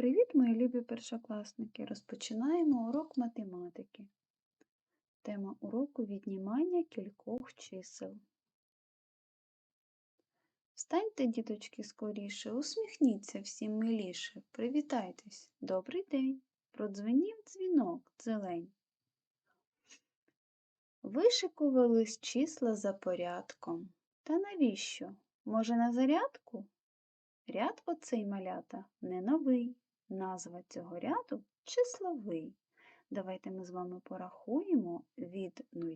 Привіт, мої любі першокласники! Розпочинаємо урок математики. Тема уроку віднімання кількох чисел. Встаньте, діточки, скоріше, усміхніться всім миліше, привітайтесь. Добрий день! Продзвенів дзвінок, зелень. Вишикувались числа за порядком. Та навіщо? Може, на зарядку? Ряд оцей малята не новий. Назва цього ряду числовий. Давайте ми з вами порахуємо від 0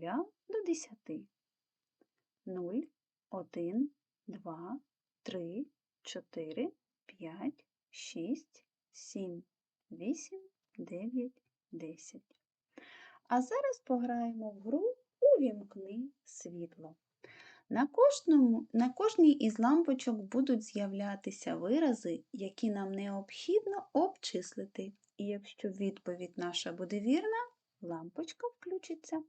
до 10. 0, 1, 2, 3, 4, 5, 6, 7, 8, 9, 10. А зараз пограємо в гру Увімкни світло. На кожному, на кожній із лампочок будуть з'являтися вирази, які нам необхідно обчислити. І якщо відповідь наша буде вірна, лампочка включиться.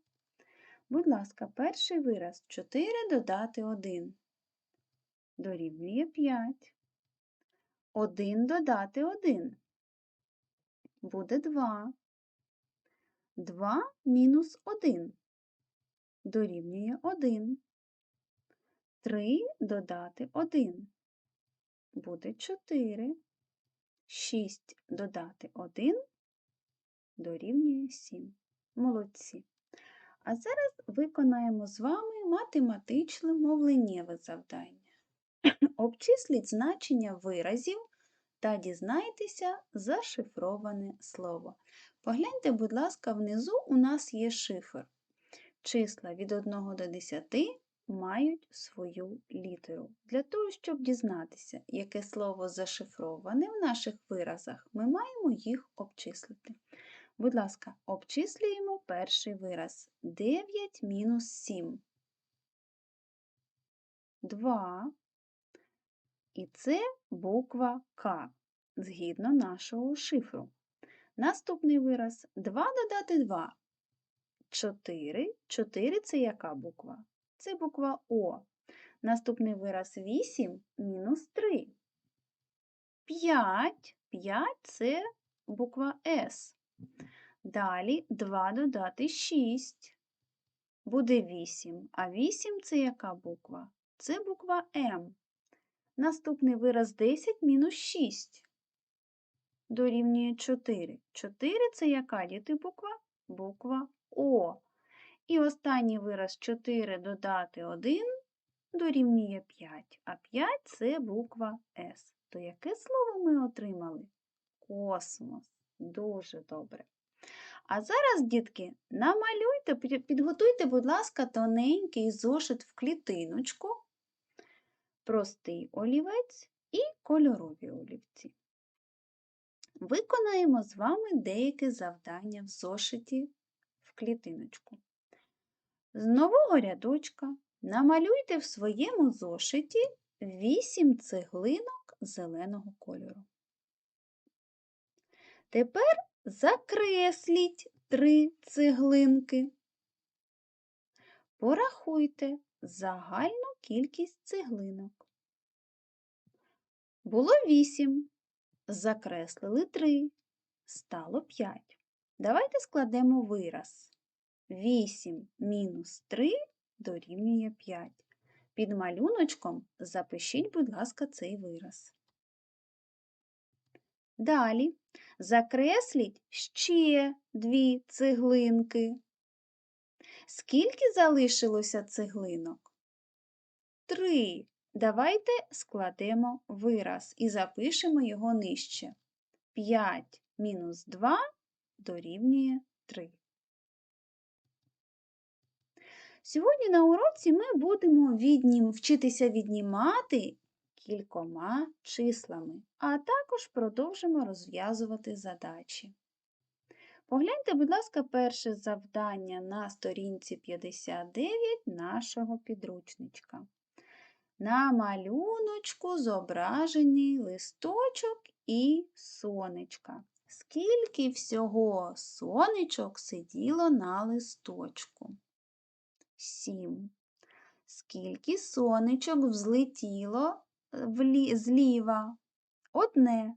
Будь ласка, перший вираз 4 додати 1. Дорівнює 5. 1 додати 1. Буде 2. 2 мінус 1. Дорівнює 1. 3 додати 1. Буде 4. 6 додати 1 дорівнює 7. Молодці. А зараз виконаємо з вами математичне мовленнєве завдання. Обчисліть значення виразів та дізнайтеся зашифроване слово. Погляньте, будь ласка, внизу у нас є шифр. Числа від 1 до 10 мають свою літеру. Для того, щоб дізнатися, яке слово зашифроване в наших виразах, ми маємо їх обчислити. Будь ласка, обчислюємо перший вираз 9 мінус 7. 2. І це буква К згідно нашого шифру. Наступний вираз 2 додати 2. 4. 4 це яка буква? Це буква О. Наступний вираз 8 мінус 3. 5. 5 це буква С. Далі 2 додати 6. Буде 8. А 8 це яка буква? Це буква М. Наступний вираз 10 мінус 6. Дорівнює 4. 4 це яка діти буква? Буква О. І останній вираз 4 додати 1 дорівнює 5, а 5 це буква С. То яке слово ми отримали? Космос. Дуже добре. А зараз, дітки, намалюйте, підготуйте, будь ласка, тоненький зошит в клітиночку, простий олівець і кольорові олівці. Виконаємо з вами деяке завдання в зошиті в клітиночку. З нового рядочка намалюйте в своєму зошиті 8 цеглинок зеленого кольору. Тепер закресліть три цеглинки. Порахуйте загальну кількість цеглинок. Було 8. Закреслили 3. Стало 5. Давайте складемо вираз. 8 мінус 3 дорівнює 5. Під малюночком запишіть, будь ласка, цей вираз. Далі закресліть ще дві цеглинки. Скільки залишилося цеглинок? Три. Давайте складемо вираз і запишемо його нижче. 5 мінус 2 дорівнює 3. Сьогодні на уроці ми будемо віднім, вчитися віднімати кількома числами, а також продовжимо розв'язувати задачі. Погляньте, будь ласка, перше завдання на сторінці 59 нашого підручничка. На малюночку зображений листочок і сонечка. Скільки всього сонечок сиділо на листочку? Сім. Скільки сонечок взлетіло е, зліва? Одне.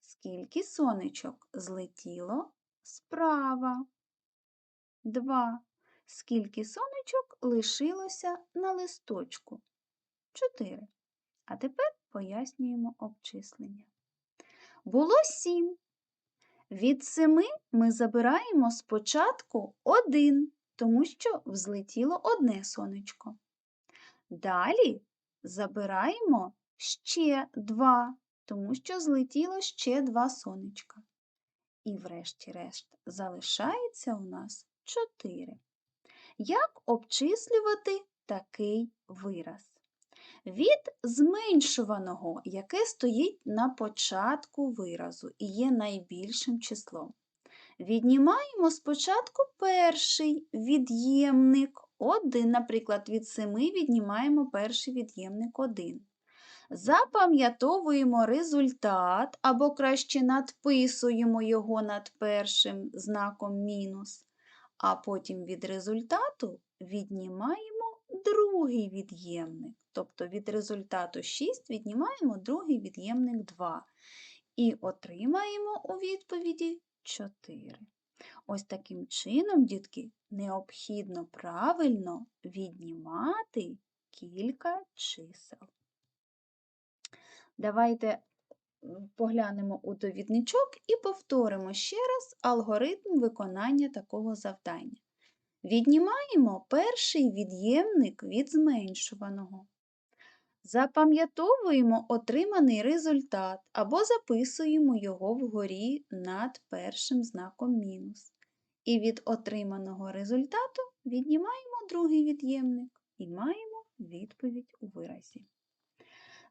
Скільки сонечок злетіло справа? 2. Скільки сонечок лишилося на листочку? 4. А тепер пояснюємо обчислення. Було 7. Від 7 ми забираємо спочатку 1, тому що взлетіло одне сонечко. Далі забираємо ще 2, тому що злетіло ще 2 сонечка. І врешті-решт залишається у нас 4. Як обчислювати такий вираз? Від зменшуваного, яке стоїть на початку виразу і є найбільшим числом. Віднімаємо спочатку перший від'ємник 1, наприклад, від 7 віднімаємо перший від'ємник 1. Запам'ятовуємо результат або краще надписуємо його над першим знаком мінус, а потім від результату віднімаємо другий від'ємник. Тобто від результату 6 віднімаємо другий від'ємник 2 і отримаємо у відповіді 4. Ось таким чином, дітки, необхідно правильно віднімати кілька чисел. Давайте поглянемо у довідничок і повторимо ще раз алгоритм виконання такого завдання. Віднімаємо перший від'ємник від зменшуваного. Запам'ятовуємо отриманий результат або записуємо його вгорі над першим знаком мінус. І від отриманого результату віднімаємо другий від'ємник і маємо відповідь у виразі.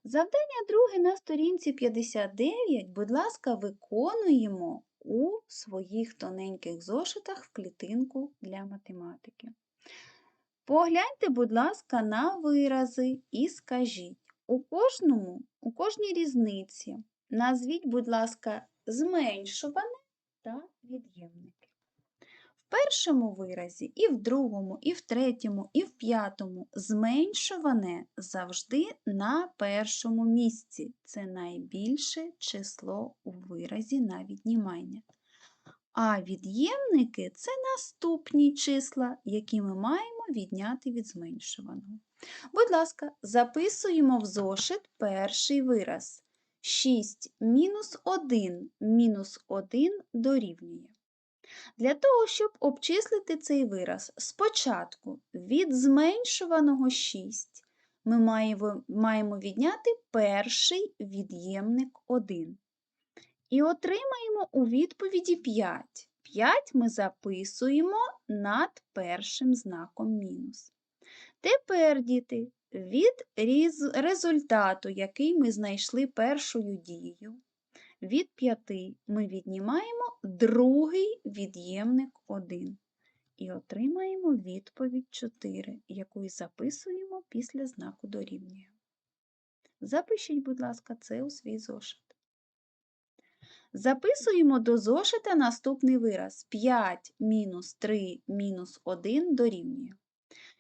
Завдання друге на сторінці 59, будь ласка, виконуємо у своїх тоненьких зошитах в клітинку для математики. Погляньте, будь ласка, на вирази і скажіть, у кожному, у кожній різниці назвіть, будь ласка, зменшуване та від'ємники. В першому виразі, і в другому, і в третьому, і в п'ятому зменшуване завжди на першому місці. Це найбільше число у виразі на віднімання. А від'ємники це наступні числа, які ми маємо відняти від зменшуваного. Будь ласка, записуємо в зошит перший вираз. 6 мінус 1 мінус 1 дорівнює. Для того, щоб обчислити цей вираз, спочатку від зменшуваного 6 ми маємо відняти перший від'ємник 1. І отримаємо у відповіді 5. 5 ми записуємо над першим знаком мінус. Тепер, діти, від результату, який ми знайшли першою дією, від 5 ми віднімаємо другий від'ємник 1. І отримаємо відповідь 4, яку записуємо після знаку дорівнює. Запишіть, будь ласка, це у свій зошит. Записуємо до зошита наступний вираз 5 мінус 3 мінус 1 дорівнює.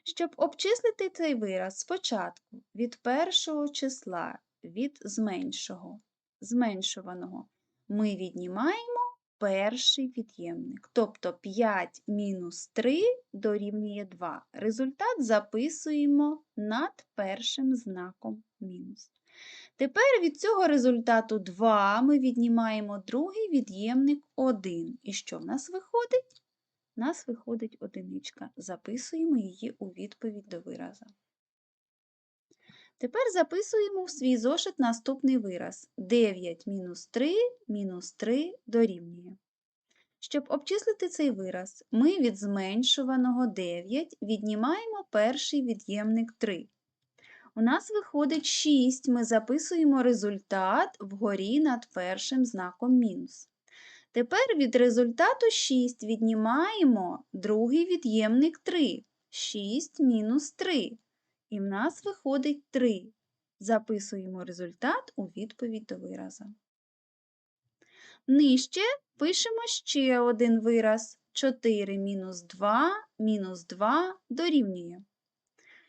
Щоб обчислити цей вираз спочатку від першого числа від зменшого, зменшуваного ми віднімаємо перший від'ємник. Тобто 5 мінус 3 дорівнює 2. Результат записуємо над першим знаком мінус. Тепер від цього результату 2 ми віднімаємо другий від'ємник 1. І що в нас виходить? У нас виходить одиничка. Записуємо її у відповідь до вираза. Тепер записуємо в свій зошит наступний вираз. 9 мінус 3 мінус 3 дорівнює. Щоб обчислити цей вираз, ми від зменшуваного 9 віднімаємо перший від'ємник 3. У нас виходить 6, ми записуємо результат вгорі над першим знаком мінус. Тепер від результату 6 віднімаємо другий від'ємник 3. 6 мінус 3. І в нас виходить 3. Записуємо результат у відповідь до вираза. Нижче пишемо ще один вираз. 4 мінус 2 мінус 2 дорівнює.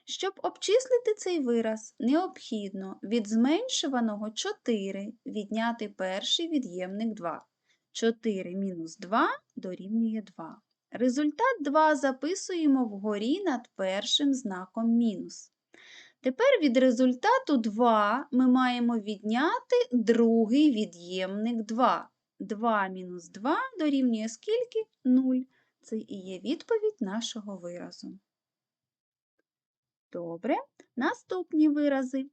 Щоб обчислити цей вираз, необхідно від зменшуваного 4 відняти перший від'ємник 2. 4 мінус 2 дорівнює 2. Результат 2 записуємо вгорі над першим знаком мінус. Тепер від результату 2 ми маємо відняти другий від'ємник 2. 2 мінус 2 дорівнює скільки? 0. Це і є відповідь нашого виразу. Добре. Наступні вирази.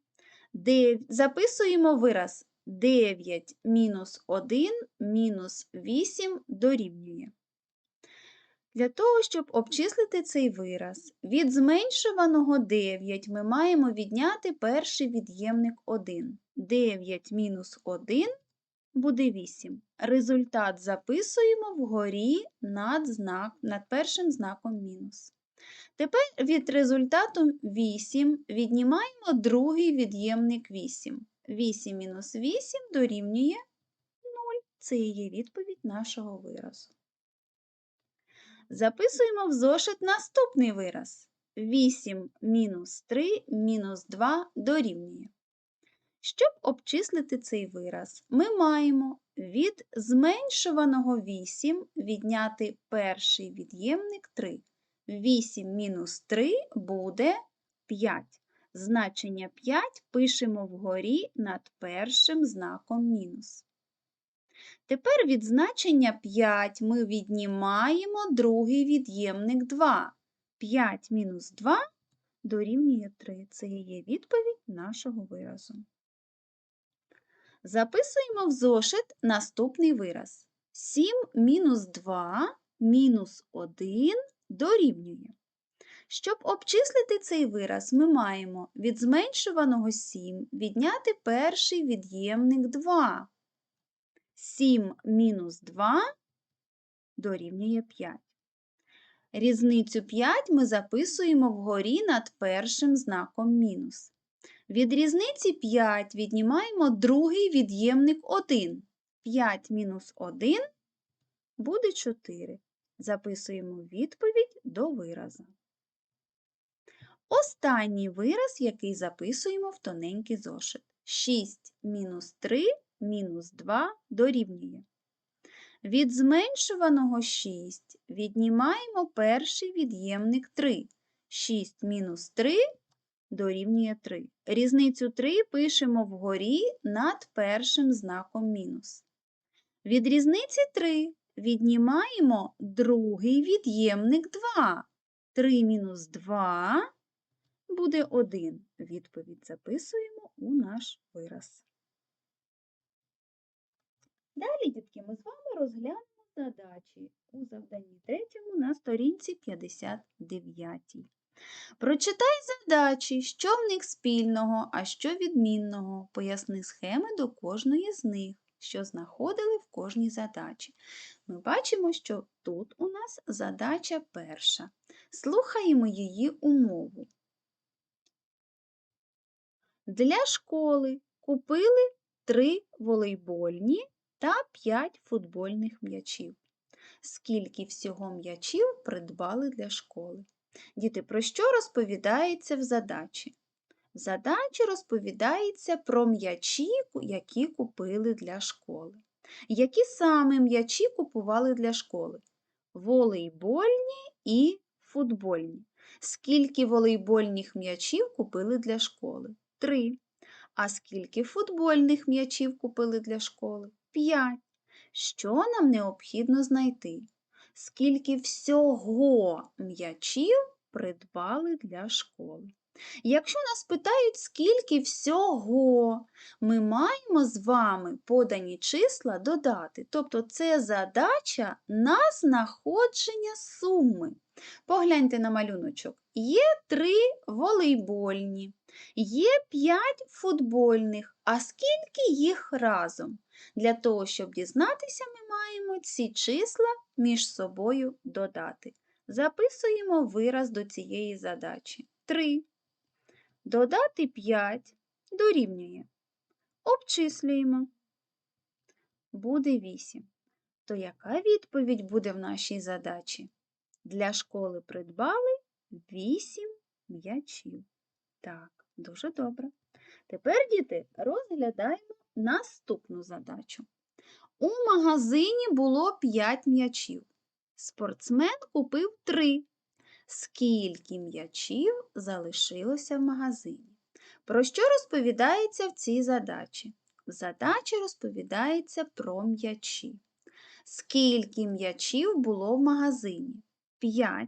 Дев... Записуємо вираз 9 мінус 1 мінус 8 дорівнює. Для того, щоб обчислити цей вираз, від зменшуваного 9 ми маємо відняти перший від'ємник 1. 9 мінус 1 буде 8. Результат записуємо вгорі над, знак, над першим знаком мінус. Тепер від результату 8 віднімаємо другий від'ємник 8. 8 мінус 8 дорівнює 0. Це і є відповідь нашого виразу. Записуємо в зошит наступний вираз. 8 мінус 3 мінус 2 дорівнює. Щоб обчислити цей вираз, ми маємо від зменшуваного 8 відняти перший від'ємник 3. 8 мінус 3 буде 5. Значення 5 пишемо вгорі над першим знаком мінус. Тепер від значення 5 ми віднімаємо другий від'ємник 2. 5 мінус 2 дорівнює 3. Це є відповідь нашого виразу. Записуємо в зошит наступний вираз. 7 мінус 2 мінус 1 дорівнює. Щоб обчислити цей вираз, ми маємо від зменшуваного 7 відняти перший від'ємник 2. 7 мінус 2 дорівнює 5. Різницю 5 ми записуємо вгорі над першим знаком мінус. Від різниці 5 віднімаємо другий від'ємник 1. 5 мінус 1 буде 4. Записуємо відповідь до виразу. Останній вираз, який записуємо в тоненький зошит. 6 мінус 3 мінус 2 дорівнює. Від зменшуваного 6 віднімаємо перший від'ємник 3. 6 мінус 3 дорівнює 3. Різницю 3 пишемо вгорі над першим знаком мінус. Від різниці 3 віднімаємо другий від'ємник 2. 3 мінус 2 буде 1. Відповідь записуємо у наш вираз. Далі, дітки, ми з вами розглянемо задачі у завданні третьому на сторінці 59. Прочитай задачі, що в них спільного, а що відмінного. Поясни схеми до кожної з них, що знаходили в кожній задачі. Ми бачимо, що тут у нас задача перша. Слухаємо її умову. Для школи купили три волейбольні та 5 футбольних м'ячів. Скільки всього м'ячів придбали для школи? Діти, про що розповідається в задачі? В задачі розповідається про м'ячі, які купили для школи. Які саме м'ячі купували для школи? Волейбольні і футбольні. Скільки волейбольних м'ячів купили для школи? Три. А скільки футбольних м'ячів купили для школи? 5. Що нам необхідно знайти? Скільки всього м'ячів придбали для школи? Якщо нас питають, скільки всього, ми маємо з вами подані числа додати. Тобто це задача на знаходження суми. Погляньте на малюночок. Є три волейбольні, є п'ять футбольних, а скільки їх разом? Для того, щоб дізнатися, ми маємо ці числа між собою додати. Записуємо вираз до цієї задачі. 3. Додати 5 дорівнює. Обчислюємо. Буде 8. То яка відповідь буде в нашій задачі? Для школи придбали 8 м'ячів. Так, дуже добре. Тепер, діти, розглядаємо наступну задачу. У магазині було 5 м'ячів. Спортсмен купив 3. Скільки м'ячів залишилося в магазині? Про що розповідається в цій задачі? В задачі розповідається про м'ячі. Скільки м'ячів було в магазині? 5.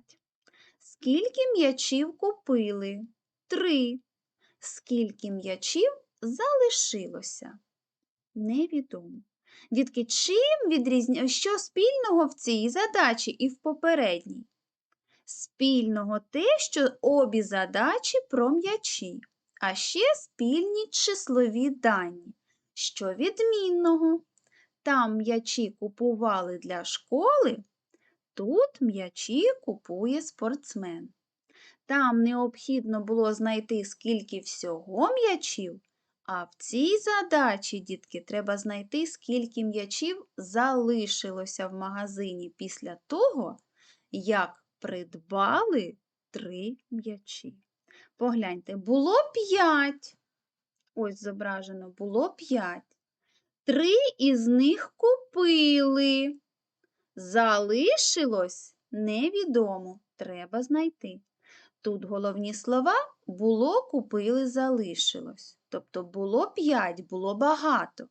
Скільки м'ячів купили? 3. Скільки м'ячів залишилося? Невідомо. Дітки, чим відрізня... що спільного в цій задачі і в попередній? Спільного те, що обі задачі про м'ячі, а ще спільні числові дані. Що відмінного? Там м'ячі купували для школи, тут м'ячі купує спортсмен. Там необхідно було знайти, скільки всього м'ячів, а в цій задачі, дітки, треба знайти, скільки м'ячів залишилося в магазині після того, як придбали три м'ячі. Погляньте, було п'ять. Ось зображено, було п'ять. Три із них купили. Залишилось невідомо. Треба знайти. Тут головні слова було, купили, залишилось. Тобто було 5, було багато.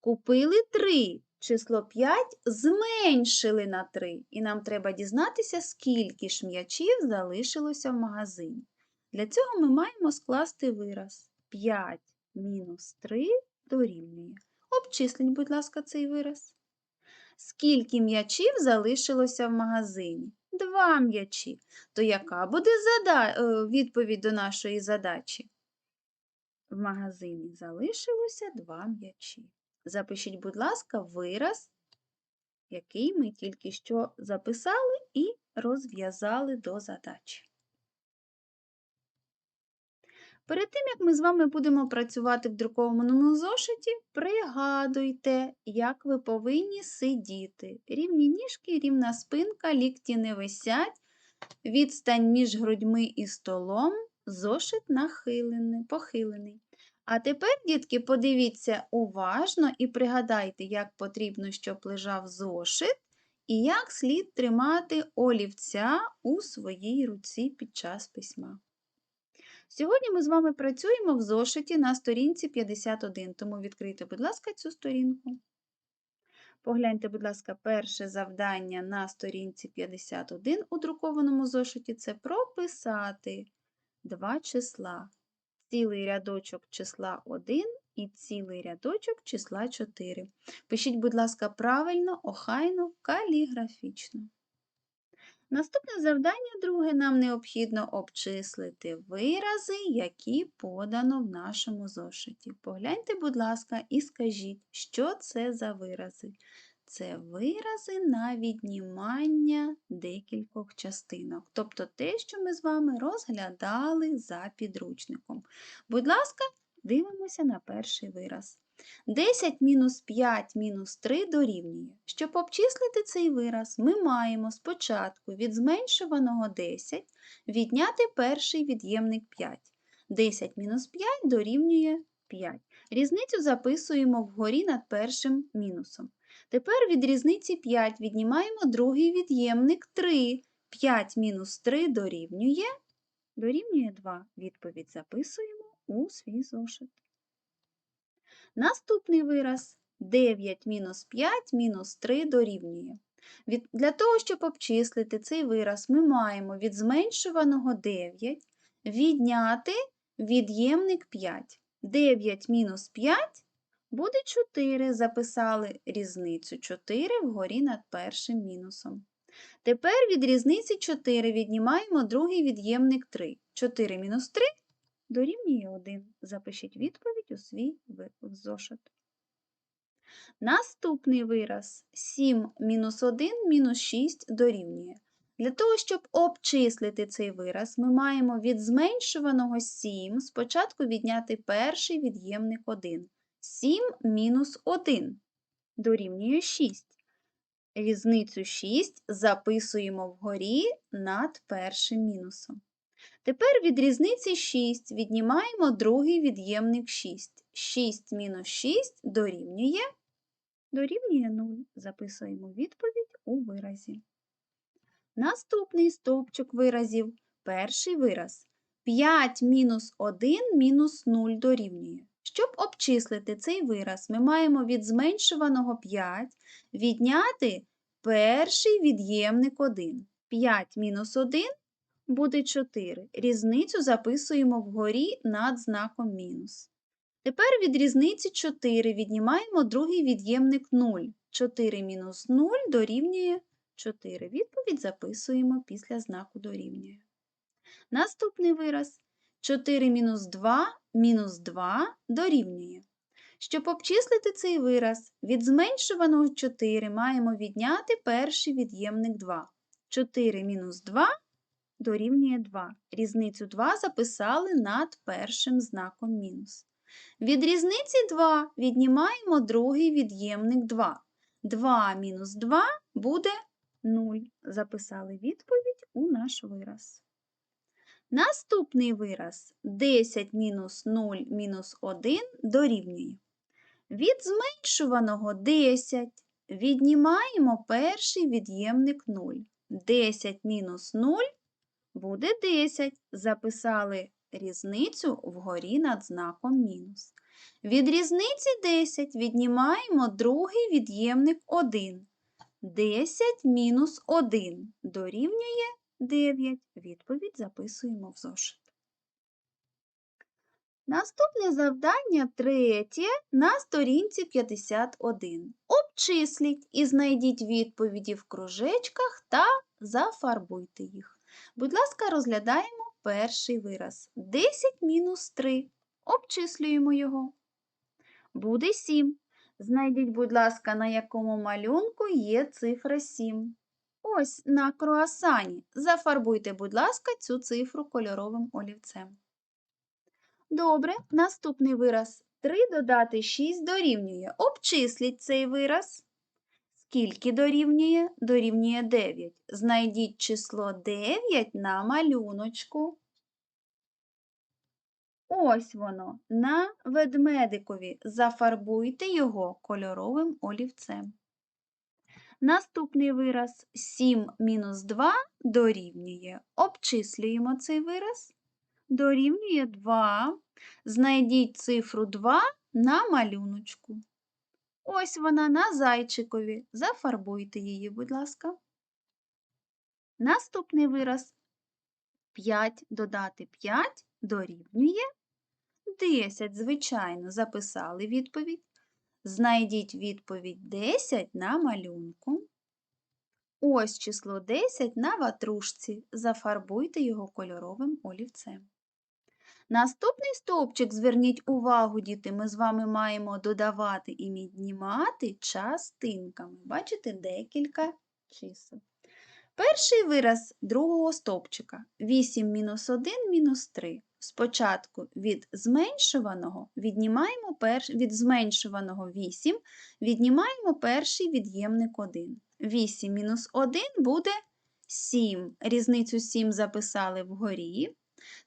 Купили 3, число 5 зменшили на 3. І нам треба дізнатися, скільки ж м'ячів залишилося в магазині. Для цього ми маємо скласти вираз 5 мінус 3 дорівнює. Обчисліть, будь ласка, цей вираз. Скільки м'ячів залишилося в магазині? Два м'ячі. То яка буде зада... е, відповідь до нашої задачі? В магазині залишилося два м'ячі. Запишіть, будь ласка, вираз, який ми тільки що записали і розв'язали до задачі. Перед тим, як ми з вами будемо працювати в друкованому зошиті, пригадуйте, як ви повинні сидіти. Рівні ніжки, рівна спинка, лікті не висять, відстань між грудьми і столом, зошит нахилений, похилений. А тепер, дітки, подивіться уважно і пригадайте, як потрібно, щоб лежав зошит, і як слід тримати олівця у своїй руці під час письма. Сьогодні ми з вами працюємо в зошиті на сторінці 51, тому відкрийте, будь ласка, цю сторінку. Погляньте, будь ласка, перше завдання на сторінці 51 у друкованому зошиті це прописати два числа. Цілий рядочок числа 1 і цілий рядочок числа 4. Пишіть, будь ласка, правильно, охайно, каліграфічно. Наступне завдання друге нам необхідно обчислити вирази, які подано в нашому зошиті. Погляньте, будь ласка, і скажіть, що це за вирази. Це вирази на віднімання декількох частинок, тобто те, що ми з вами розглядали за підручником. Будь ласка, дивимося на перший вираз. 10 мінус 5 мінус 3 дорівнює. Щоб обчислити цей вираз, ми маємо спочатку від зменшуваного 10 відняти перший від'ємник 5. 10 мінус 5 дорівнює 5. Різницю записуємо вгорі над першим мінусом. Тепер від різниці 5 віднімаємо другий від'ємник 3. 5 мінус 3 дорівнює дорівнює 2. Відповідь записуємо у свій зошит. Наступний вираз 9 мінус 5 мінус 3 дорівнює. Від, Для того, щоб обчислити цей вираз, ми маємо від зменшуваного 9 відняти від'ємник 5. 9 мінус 5 буде 4. Записали різницю 4 вгорі над першим мінусом. Тепер від різниці 4 віднімаємо другий від'ємник 3. 4 мінус 3 дорівнює 1. Запишіть відповідь у свій зошит. Наступний вираз 7 мінус 1 мінус 6 дорівнює. Для того, щоб обчислити цей вираз, ми маємо від зменшуваного 7 спочатку відняти перший від'ємник 1. 7 мінус 1 дорівнює 6. Різницю 6 записуємо вгорі над першим мінусом. Тепер від різниці 6 віднімаємо другий від'ємник 6. 6 мінус 6 дорівнює, дорівнює 0. Записуємо відповідь у виразі. Наступний стовпчик виразів. Перший вираз. 5 мінус 1 мінус 0 дорівнює. Щоб обчислити цей вираз, ми маємо від зменшуваного 5 відняти перший від'ємник 1. 5 мінус 1 буде 4. Різницю записуємо вгорі над знаком мінус. Тепер від різниці 4 віднімаємо другий від'ємник 0. 4 мінус 0 дорівнює 4. Відповідь записуємо після знаку дорівнює. Наступний вираз 4 мінус 2 мінус 2 дорівнює. Щоб обчислити цей вираз, від зменшуваного 4 маємо відняти перший від'ємник 2. 4 мінус 2 дорівнює 2. Різницю 2 записали над першим знаком мінус. Від різниці 2 віднімаємо другий від'ємник 2. 2 мінус 2 буде 0. Записали відповідь у наш вираз. Наступний вираз 10 мінус 0 мінус 1 дорівнює. Від зменшуваного 10 віднімаємо перший від'ємник 0. 10 мінус 0 буде 10. Записали різницю вгорі над знаком мінус. Від різниці 10 віднімаємо другий від'ємник 1. 10 мінус 1 дорівнює 9. Відповідь записуємо в зошит. Наступне завдання третє на сторінці 51. Обчисліть і знайдіть відповіді в кружечках та зафарбуйте їх. Будь ласка, розглядаємо перший вираз. 10 мінус 3. Обчислюємо його. Буде 7. Знайдіть, будь ласка, на якому малюнку є цифра 7. Ось на круасані. Зафарбуйте, будь ласка, цю цифру кольоровим олівцем. Добре, наступний вираз. 3 додати 6 дорівнює. Обчисліть цей вираз. Скільки дорівнює? Дорівнює 9. Знайдіть число 9 на малюночку. Ось воно, на ведмедикові. Зафарбуйте його кольоровим олівцем. Наступний вираз 7 мінус 2 дорівнює. Обчислюємо цей вираз. Дорівнює 2. Знайдіть цифру 2 на малюночку. Ось вона на зайчикові. Зафарбуйте її, будь ласка. Наступний вираз 5 додати 5 дорівнює 10. Звичайно, записали відповідь. Знайдіть відповідь 10 на малюнку. Ось число 10 на ватрушці. Зафарбуйте його кольоровим олівцем. Наступний стовпчик, зверніть увагу, діти, ми з вами маємо додавати і віднімати частинками. Бачите, декілька чисел. Перший вираз другого стовпчика 8 мінус 1 мінус 3. Спочатку від зменшуваного віднімаємо перш... від зменшуваного 8, віднімаємо перший від'ємник 1. 8 мінус 1 буде 7. Різницю 7 записали вгорі.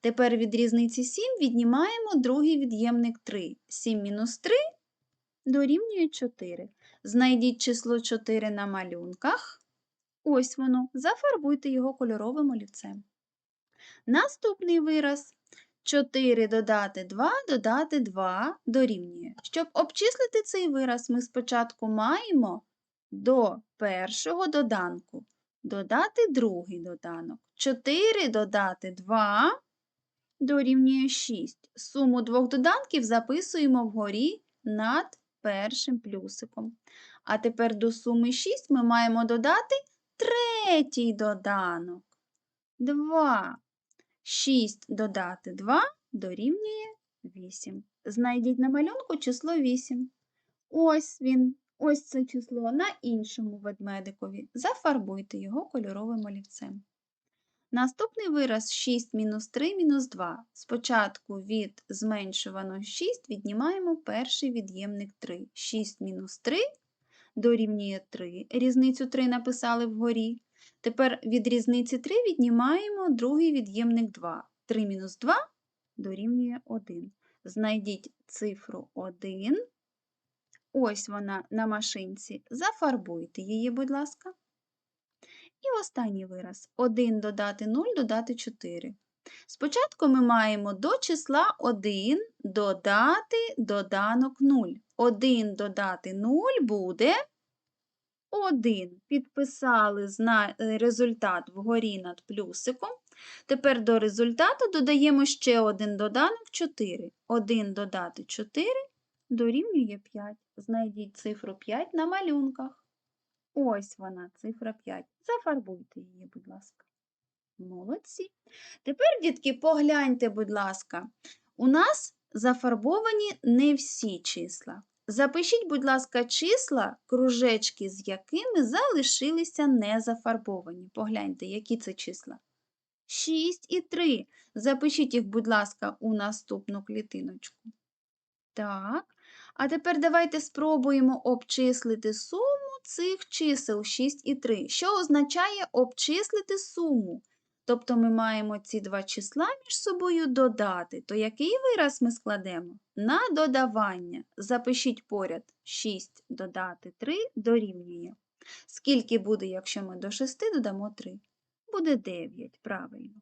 Тепер від різниці 7 віднімаємо другий від'ємник 3. 7 мінус 3 дорівнює 4. Знайдіть число 4 на малюнках. Ось воно. Зафарбуйте його кольоровим олівцем. Наступний вираз 4 додати 2 додати 2 дорівнює. Щоб обчислити цей вираз, ми спочатку маємо до першого доданку додати другий доданок. 4 додати 2 дорівнює 6. Суму двох доданків записуємо вгорі над першим плюсиком. А тепер до суми 6 ми маємо додати третій доданок. 2. 6 додати 2 дорівнює 8. Знайдіть на малюнку число 8. Ось він, ось це число на іншому ведмедикові. Зафарбуйте його кольоровим олівцем. Наступний вираз 6 мінус 3 мінус 2. Спочатку від зменшуваного 6 віднімаємо перший від'ємник 3. 6 мінус 3 дорівнює 3. Різницю 3 написали вгорі. Тепер від різниці 3 віднімаємо другий від'ємник 2. 3 мінус 2 дорівнює 1. Знайдіть цифру 1. Ось вона на машинці. Зафарбуйте її, будь ласка. І останній вираз. 1 додати 0 додати 4. Спочатку ми маємо до числа 1 додати доданок 0. 1 додати 0 буде 1. Підписали е, результат вгорі над плюсиком. Тепер до результату додаємо ще один доданок 4. 1 додати 4 дорівнює 5. Знайдіть цифру 5 на малюнках. Ось вона, цифра 5. Зафарбуйте її, будь ласка. Молодці. Тепер, дітки, погляньте, будь ласка, у нас зафарбовані не всі числа. Запишіть, будь ласка, числа, кружечки, з якими залишилися не зафарбовані. Погляньте, які це числа. 6 і 3. Запишіть їх, будь ласка, у наступну клітиночку. Так. А тепер давайте спробуємо обчислити суму цих чисел 6 і 3. Що означає обчислити суму? Тобто ми маємо ці два числа між собою додати. То який вираз ми складемо? На додавання. Запишіть поряд 6 додати 3 дорівнює. Скільки буде, якщо ми до 6 додамо 3? Буде 9, правильно.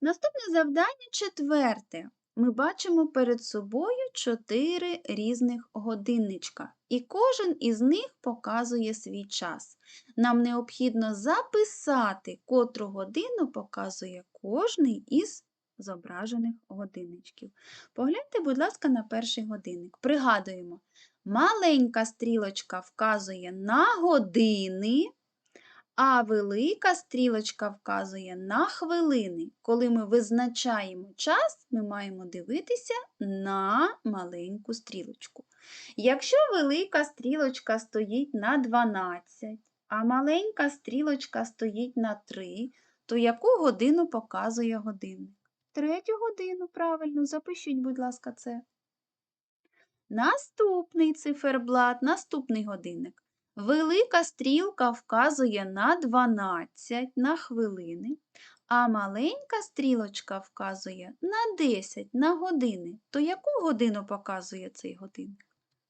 Наступне завдання четверте. Ми бачимо перед собою чотири різних годинничка, і кожен із них показує свій час. Нам необхідно записати, котру годину показує кожний із зображених годинничків. Погляньте, будь ласка, на перший годинник. Пригадуємо, маленька стрілочка вказує на години, а велика стрілочка вказує на хвилини. Коли ми визначаємо час, ми маємо дивитися на маленьку стрілочку. Якщо велика стрілочка стоїть на 12, а маленька стрілочка стоїть на 3, то яку годину показує годинник? Третю годину, правильно, запишіть, будь ласка, це. Наступний циферблат, наступний годинник. Велика стрілка вказує на 12 на хвилини, а маленька стрілочка вказує на 10 на години. То яку годину показує цей годинник?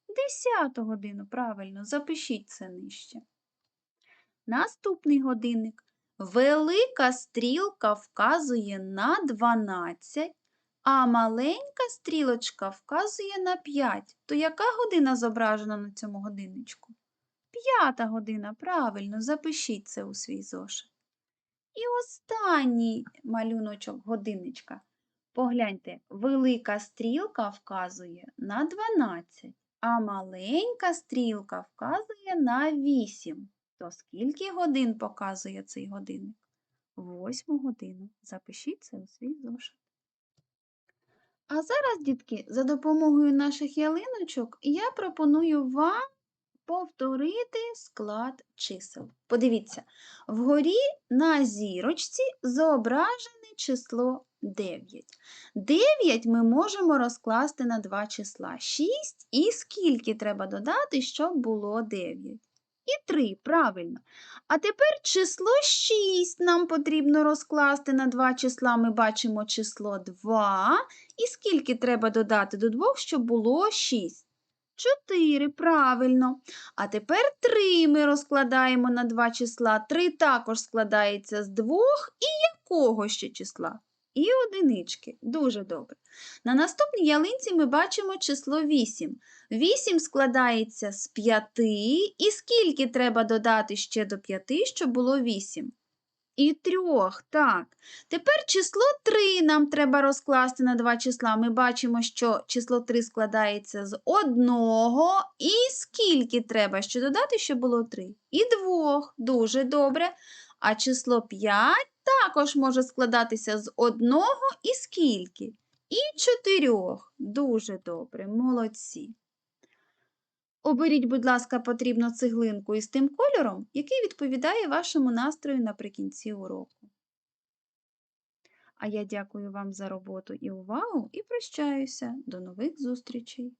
Десяту годину, правильно, запишіть це нижче. Наступний годинник. Велика стрілка вказує на 12, а маленька стрілочка вказує на 5. То яка година зображена на цьому годинничку? П'ята година, правильно, запишіть це у свій зошит. І останній малюночок годинничка. Погляньте, велика стрілка вказує на 12, а маленька стрілка вказує на 8. То скільки годин показує цей годинник? Восьму годину. Запишіть це у свій зошит. А зараз, дітки, за допомогою наших ялиночок я пропоную вам повторити склад чисел. Подивіться, вгорі на зірочці зображене число 9. 9 ми можемо розкласти на два числа 6 і скільки треба додати, щоб було 9. І 3, правильно. А тепер число 6 нам потрібно розкласти на два числа. Ми бачимо число 2. І скільки треба додати до 2, щоб було 6? 4, правильно. А тепер 3 ми розкладаємо на два числа. 3 також складається з двох і якого ще числа? І одинички. Дуже добре. На наступній ялинці ми бачимо число 8. 8 складається з 5. І скільки треба додати ще до 5, щоб було 8? І трьох, так. Тепер число 3 нам треба розкласти на два числа. Ми бачимо, що число 3 складається з одного. І скільки треба ще додати, щоб було 3? І двох. Дуже добре. А число 5 також може складатися з одного і скільки? І чотирьох. Дуже добре, молодці. Оберіть, будь ласка, потрібну цеглинку із тим кольором, який відповідає вашому настрою наприкінці уроку. А я дякую вам за роботу і увагу і прощаюся. До нових зустрічей!